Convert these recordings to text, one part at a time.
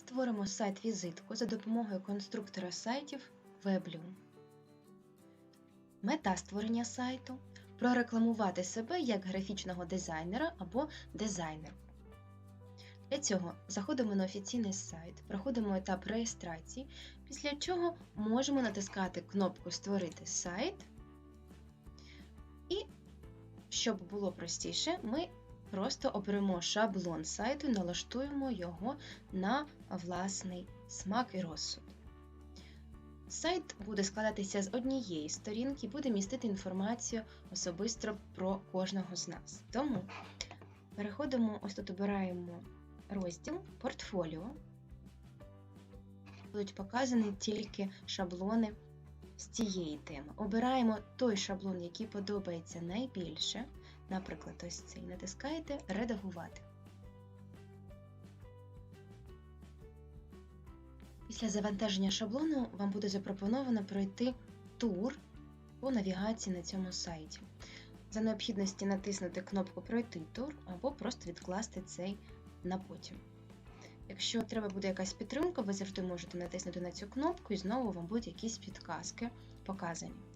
Створимо сайт-візитку за допомогою конструктора сайтів WebLoom. Мета створення сайту прорекламувати себе як графічного дизайнера або дизайнерку. Для цього заходимо на офіційний сайт, проходимо етап реєстрації, після чого можемо натискати кнопку Створити сайт. І, щоб було простіше, ми просто оберемо шаблон сайту налаштуємо його на власний смак і розсуд. Сайт буде складатися з однієї сторінки буде містити інформацію особисто про кожного з нас. Тому переходимо, ось тут обираємо розділ портфоліо. Будуть показані тільки шаблони з цієї теми. Обираємо той шаблон, який подобається найбільше. Наприклад, ось цей. Натискаєте Редагувати. Після завантаження шаблону вам буде запропоновано пройти тур по навігації на цьому сайті. За необхідності натиснути кнопку Пройти тур або просто відкласти цей на потім. Якщо треба буде якась підтримка, ви завжди можете натиснути на цю кнопку і знову вам будуть якісь підказки показані.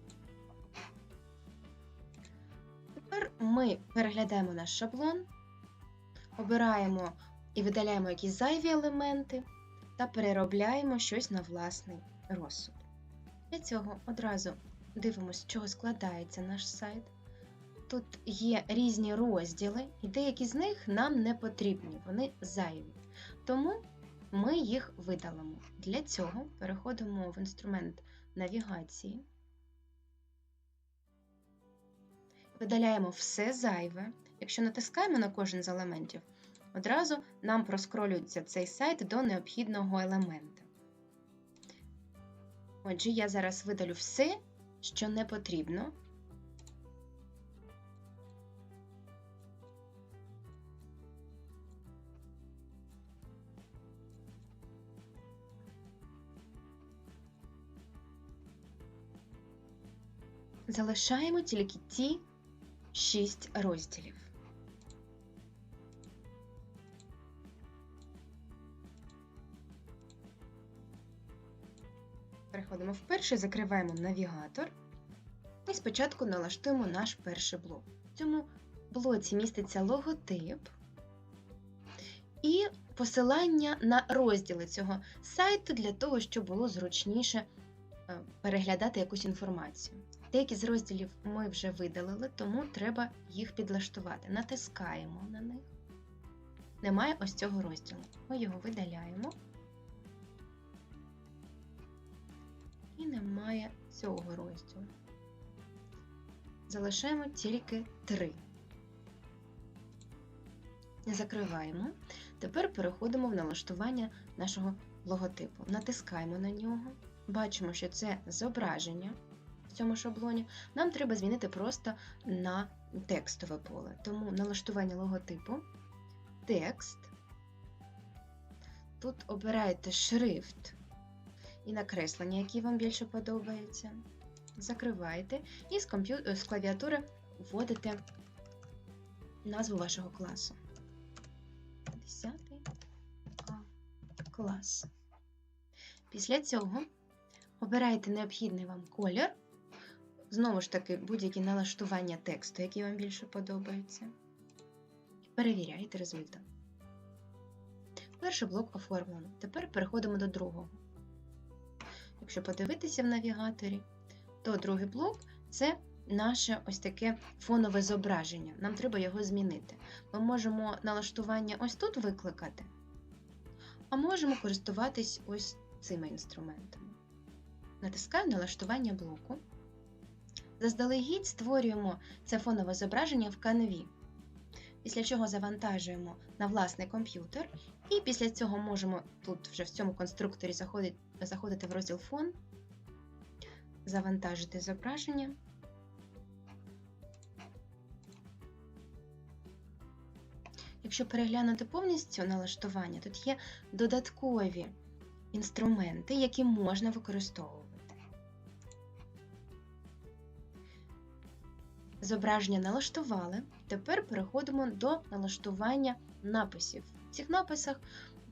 Ми переглядаємо наш шаблон, обираємо і видаляємо якісь зайві елементи та переробляємо щось на власний розсуд. Для цього одразу дивимося, з чого складається наш сайт. Тут є різні розділи, і деякі з них нам не потрібні, вони зайві. Тому ми їх видалимо. Для цього переходимо в інструмент навігації, видаляємо все зайве. Якщо натискаємо на кожен з елементів, одразу нам проскролюється цей сайт до необхідного елемента. Отже, я зараз видалю все, що не потрібно. Залишаємо тільки ті шість розділів. Переходимо в перший, закриваємо навігатор і спочатку налаштуємо наш перший блок. В цьому блоці міститься логотип і посилання на розділи цього сайту для того, щоб було зручніше е, переглядати якусь інформацію. Деякі з розділів ми вже видалили, тому треба їх підлаштувати. Натискаємо на них. Немає ось цього розділу. Ми його видаляємо. І немає цього розділу. Залишаємо тільки три. Закриваємо. Тепер переходимо в налаштування нашого логотипу. Натискаємо на нього. Бачимо, що це зображення в цьому шаблоні. Нам треба змінити просто на текстове поле. Тому налаштування логотипу, текст. Тут обираєте шрифт і накреслення, які вам більше подобаються. Закриваєте і з, комп'ю... з клавіатури вводите назву вашого класу. 10 клас. Після цього обираєте необхідний вам колір. Знову ж таки, будь-які налаштування тексту, які вам більше подобаються. І перевіряєте результат. Перший блок оформлено. Тепер переходимо до другого. Якщо подивитися в навігаторі, то другий блок це наше ось таке фонове зображення. Нам треба його змінити. Ми можемо налаштування ось тут викликати, а можемо користуватись ось цими інструментами. Натискаю налаштування блоку. Заздалегідь створюємо це фонове зображення в канві. Після чого завантажуємо на власний комп'ютер, і після цього можемо тут вже в цьому конструкторі заходити, заходити в розділ фон, завантажити зображення. Якщо переглянути повністю налаштування, тут є додаткові інструменти, які можна використовувати. Зображення налаштували. Тепер переходимо до налаштування написів. В цих написах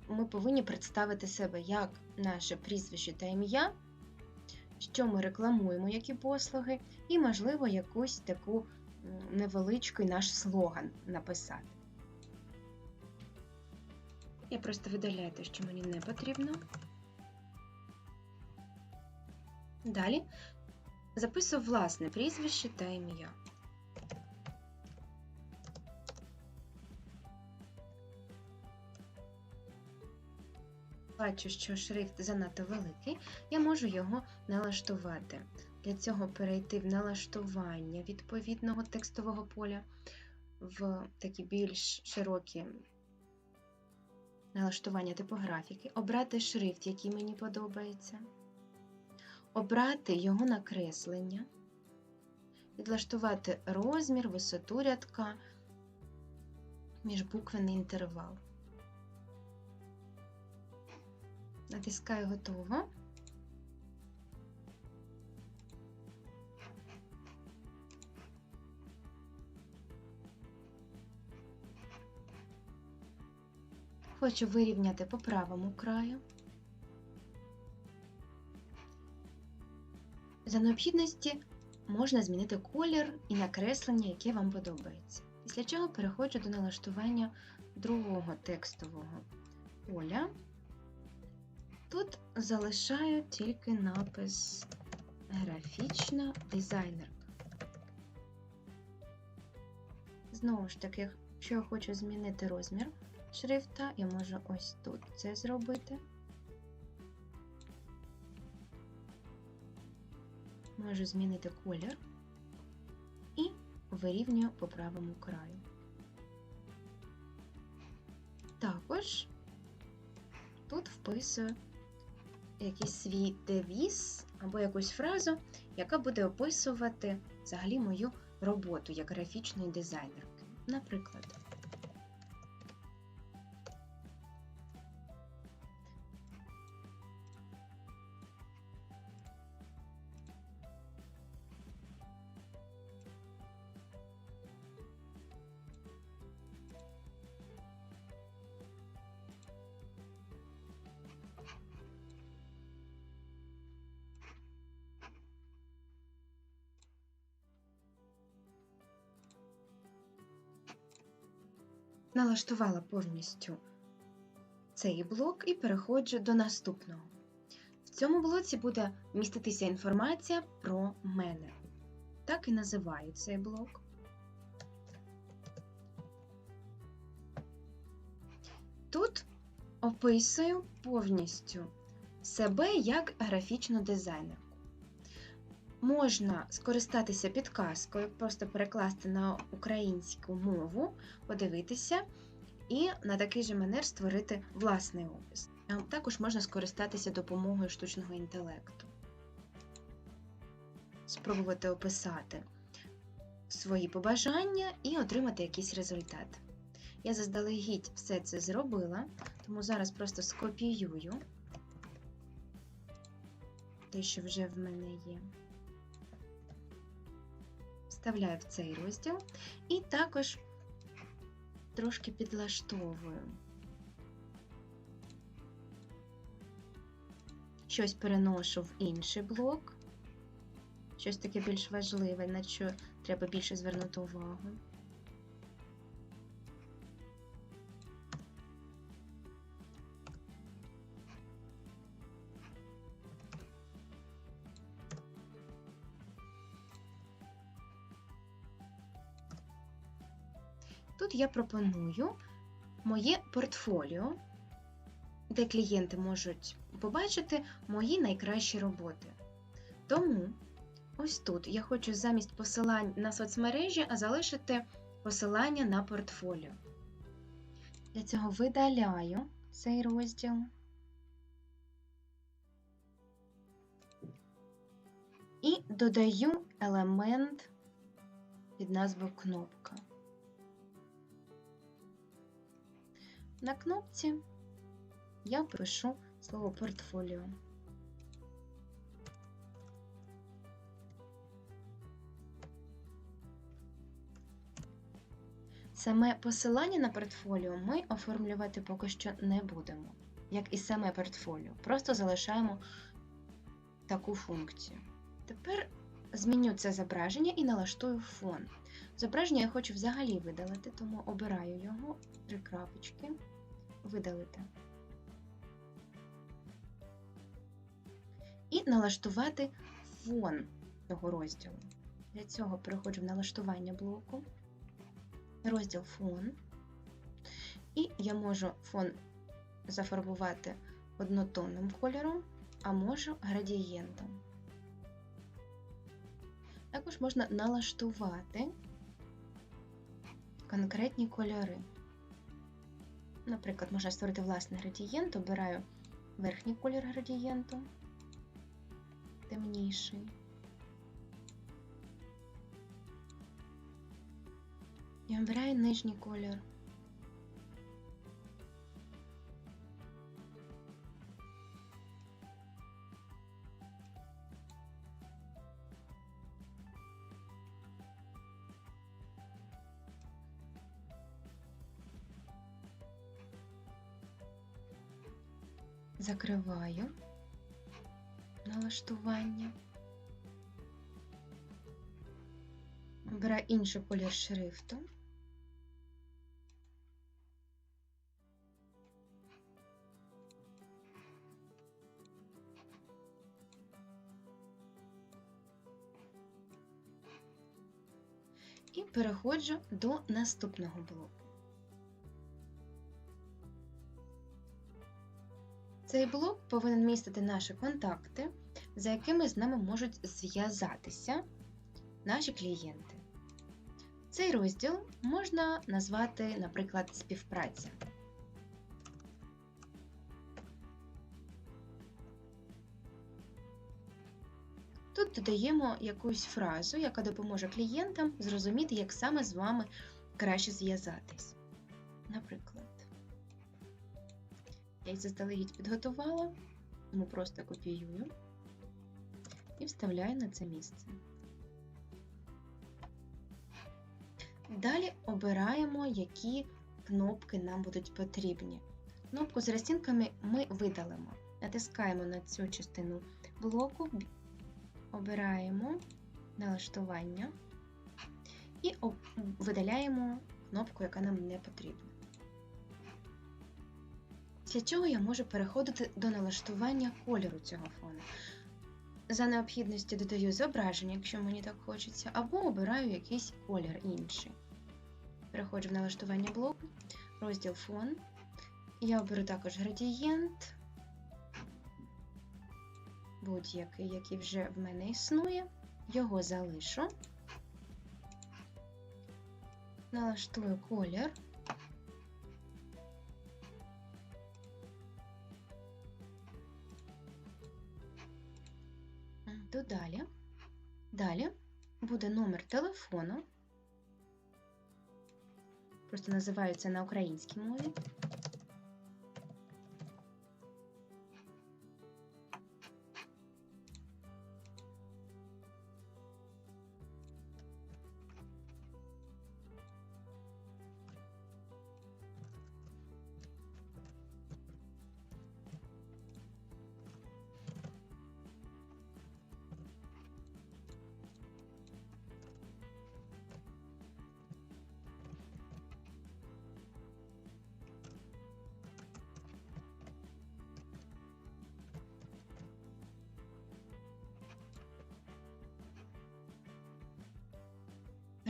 ми повинні представити себе як наше прізвище та ім'я, що ми рекламуємо, які послуги, і, можливо, якусь таку невеличкий наш слоган написати. Я просто видаляю те, що мені не потрібно. Далі записую власне прізвище та ім'я. Бачу, що шрифт занадто великий, я можу його налаштувати. Для цього перейти в налаштування відповідного текстового поля в такі більш широкі налаштування типографіки, обрати шрифт, який мені подобається, обрати його накреслення, відлаштувати розмір, висоту рядка, міжбуквений інтервал. Натискаю готово. Хочу вирівняти по правому краю. За необхідності можна змінити колір і накреслення, яке вам подобається. Після чого переходжу до налаштування другого текстового поля. Тут залишаю тільки напис графічна дизайнерка. Знову ж таки, якщо я хочу змінити розмір шрифта, я можу ось тут це зробити. Можу змінити колір і вирівнюю по правому краю. Також тут вписую якийсь свій девіз або якусь фразу, яка буде описувати взагалі мою роботу як графічної дизайнерки. Наприклад, налаштувала повністю цей блок і переходжу до наступного. В цьому блоці буде міститися інформація про мене. Так і називаю цей блок. Тут описую повністю себе як графічну дизайнерку. Можна скористатися підказкою, просто перекласти на українську мову, подивитися і на такий же манер створити власний опис. Також можна скористатися допомогою штучного інтелекту, спробувати описати свої побажання і отримати якийсь результат. Я заздалегідь все це зробила, тому зараз просто скопіюю те, що вже в мене є вставляю в цей розділ і також трошки підлаштовую. Щось переношу в інший блок, щось таке більш важливе, на що треба більше звернути увагу. Я пропоную моє портфоліо, де клієнти можуть побачити мої найкращі роботи. Тому ось тут я хочу замість посилань на соцмережі залишити посилання на портфоліо. Для цього видаляю цей розділ. І додаю елемент під назвою кнопка. На кнопці я пишу слово портфоліо. Саме посилання на портфоліо ми оформлювати поки що не будемо, як і саме портфоліо. Просто залишаємо таку функцію. Тепер зміню це зображення і налаштую фон. Зображення я хочу взагалі видалити, тому обираю його, три крапочки, видалити. І налаштувати фон цього розділу. Для цього переходжу в налаштування блоку, розділ фон, і я можу фон зафарбувати однотонним кольором, а можу градієнтом. Також можна налаштувати конкретні кольори. Наприклад, можна створити власний градієнт, обираю верхній колір градієнту, темніший. І обираю нижній колір. Закриваю налаштування. Обираю інший колір шрифту. І переходжу до наступного блоку. Цей блок повинен містити наші контакти, за якими з нами можуть зв'язатися наші клієнти. Цей розділ можна назвати, наприклад, співпраця. Тут додаємо якусь фразу, яка допоможе клієнтам зрозуміти, як саме з вами краще зв'язатись. Наприклад, я їх заздалегідь підготувала, тому просто копіюю і вставляю на це місце. Далі обираємо, які кнопки нам будуть потрібні. Кнопку з розцінками ми видалимо. Натискаємо на цю частину блоку, обираємо налаштування і видаляємо кнопку, яка нам не потрібна. Для чого я можу переходити до налаштування кольору цього фону. За необхідності додаю зображення, якщо мені так хочеться, або обираю якийсь колір інший. Переходжу в налаштування блоку, розділ фон. Я оберу також градієнт, будь-який, який вже в мене існує, його залишу, налаштую колір. Додалі. Далі буде номер телефону. Просто називаються на українській мові.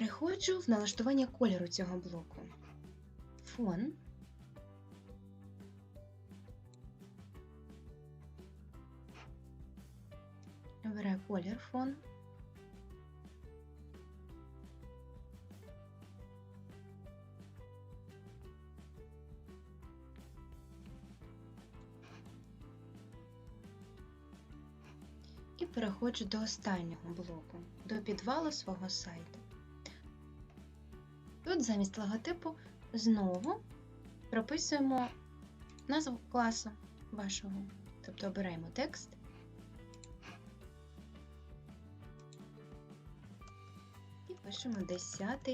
Переходжу в налаштування кольору цього блоку. Фон. Обираю колір фон. І переходжу до останнього блоку, до підвалу свого сайту замість логотипу знову прописуємо назву класу вашого. Тобто обираємо текст. І пишемо 10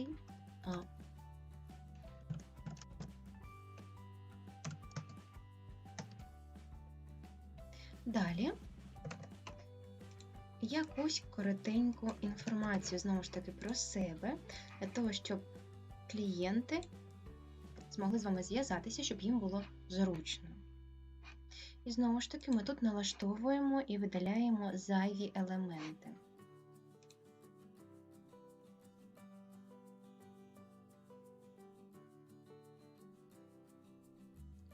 А. Далі якусь коротеньку інформацію, знову ж таки, про себе, для того, щоб клієнти змогли з вами зв'язатися, щоб їм було зручно. І знову ж таки, ми тут налаштовуємо і видаляємо зайві елементи.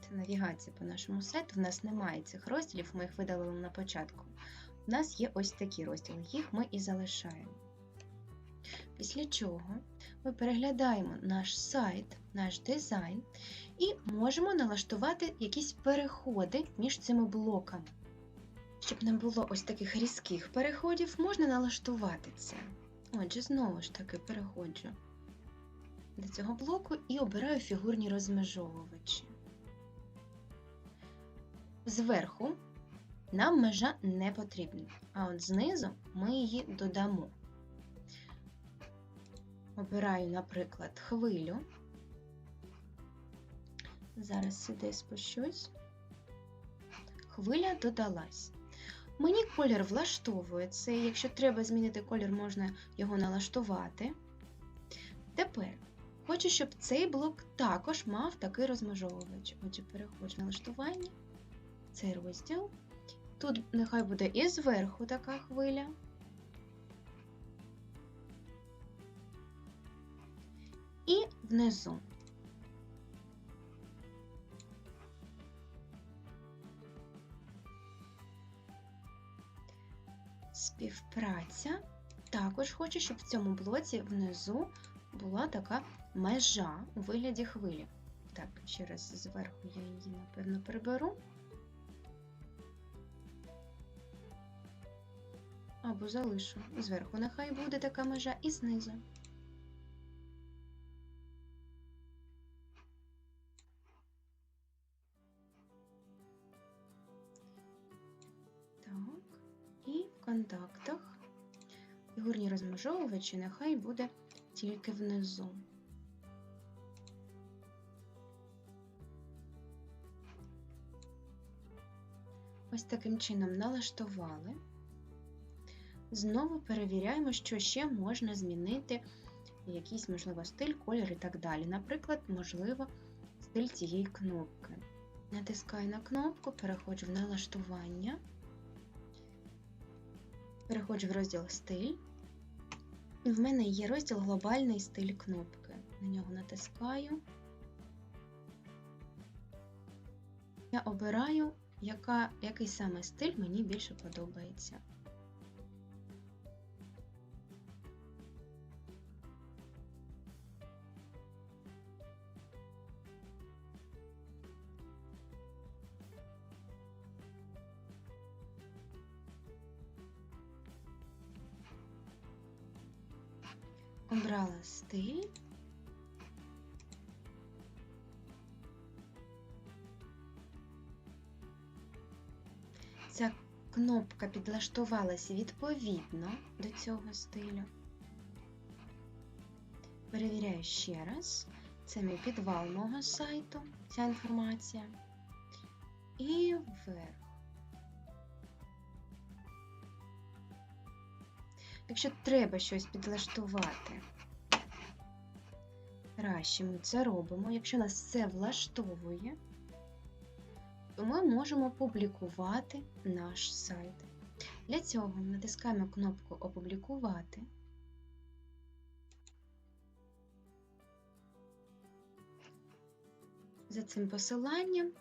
Це навігація по нашому сайту. В нас немає цих розділів, ми їх видалили на початку. У нас є ось такі розділи, їх ми і залишаємо. Після чого ми переглядаємо наш сайт, наш дизайн і можемо налаштувати якісь переходи між цими блоками. Щоб не було ось таких різких переходів, можна налаштувати це. Отже, знову ж таки переходжу до цього блоку і обираю фігурні розмежовувачі. Зверху нам межа не потрібна, а от знизу ми її додамо. Обираю, наприклад, хвилю. Зараз сюди спущусь. Хвиля додалась. Мені колір влаштовує це. Якщо треба змінити колір, можна його налаштувати. Тепер хочу, щоб цей блок також мав такий розмежовувач. Отже, переходжу на налаштування, цей розділ. Тут нехай буде і зверху така хвиля. І внизу. Співпраця. Також хочу, щоб в цьому блоці внизу була така межа у вигляді хвилі. Так, ще раз зверху я її, напевно, приберу. Або залишу. Зверху нехай буде така межа і знизу. Фігурні розмежовувачі нехай буде тільки внизу. Ось таким чином налаштували. Знову перевіряємо, що ще можна змінити якийсь, можливо, стиль, колір і так далі. Наприклад, можливо, стиль цієї кнопки. Натискаю на кнопку, переходжу в налаштування, переходжу в розділ стиль. В мене є розділ глобальний стиль кнопки. На нього натискаю. Я обираю, яка, який саме стиль мені більше подобається. Обрала стиль. Ця кнопка підлаштувалася відповідно до цього стилю. Перевіряю ще раз. Це мій підвал мого сайту, ця інформація. І вверх. Якщо треба щось підлаштувати, краще ми це робимо. Якщо нас це влаштовує, то ми можемо публікувати наш сайт. Для цього натискаємо кнопку Опублікувати. За цим посиланням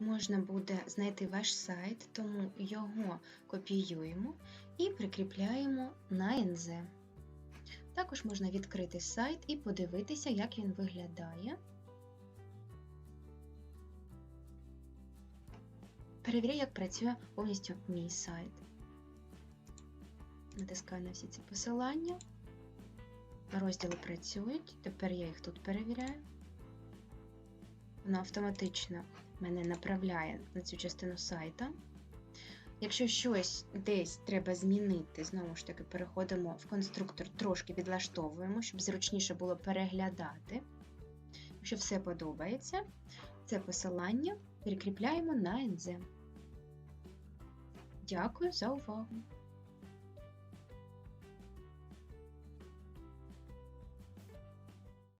можна буде знайти ваш сайт, тому його копіюємо і прикріпляємо на НЗ. Також можна відкрити сайт і подивитися, як він виглядає. Перевіряю, як працює повністю мій сайт. Натискаю на всі ці посилання. Розділи працюють, тепер я їх тут перевіряю. Воно автоматично мене направляє на цю частину сайта. Якщо щось десь треба змінити, знову ж таки, переходимо в конструктор, трошки підлаштовуємо, щоб зручніше було переглядати. Якщо все подобається, це посилання перекріпляємо на НЗ. Дякую за увагу!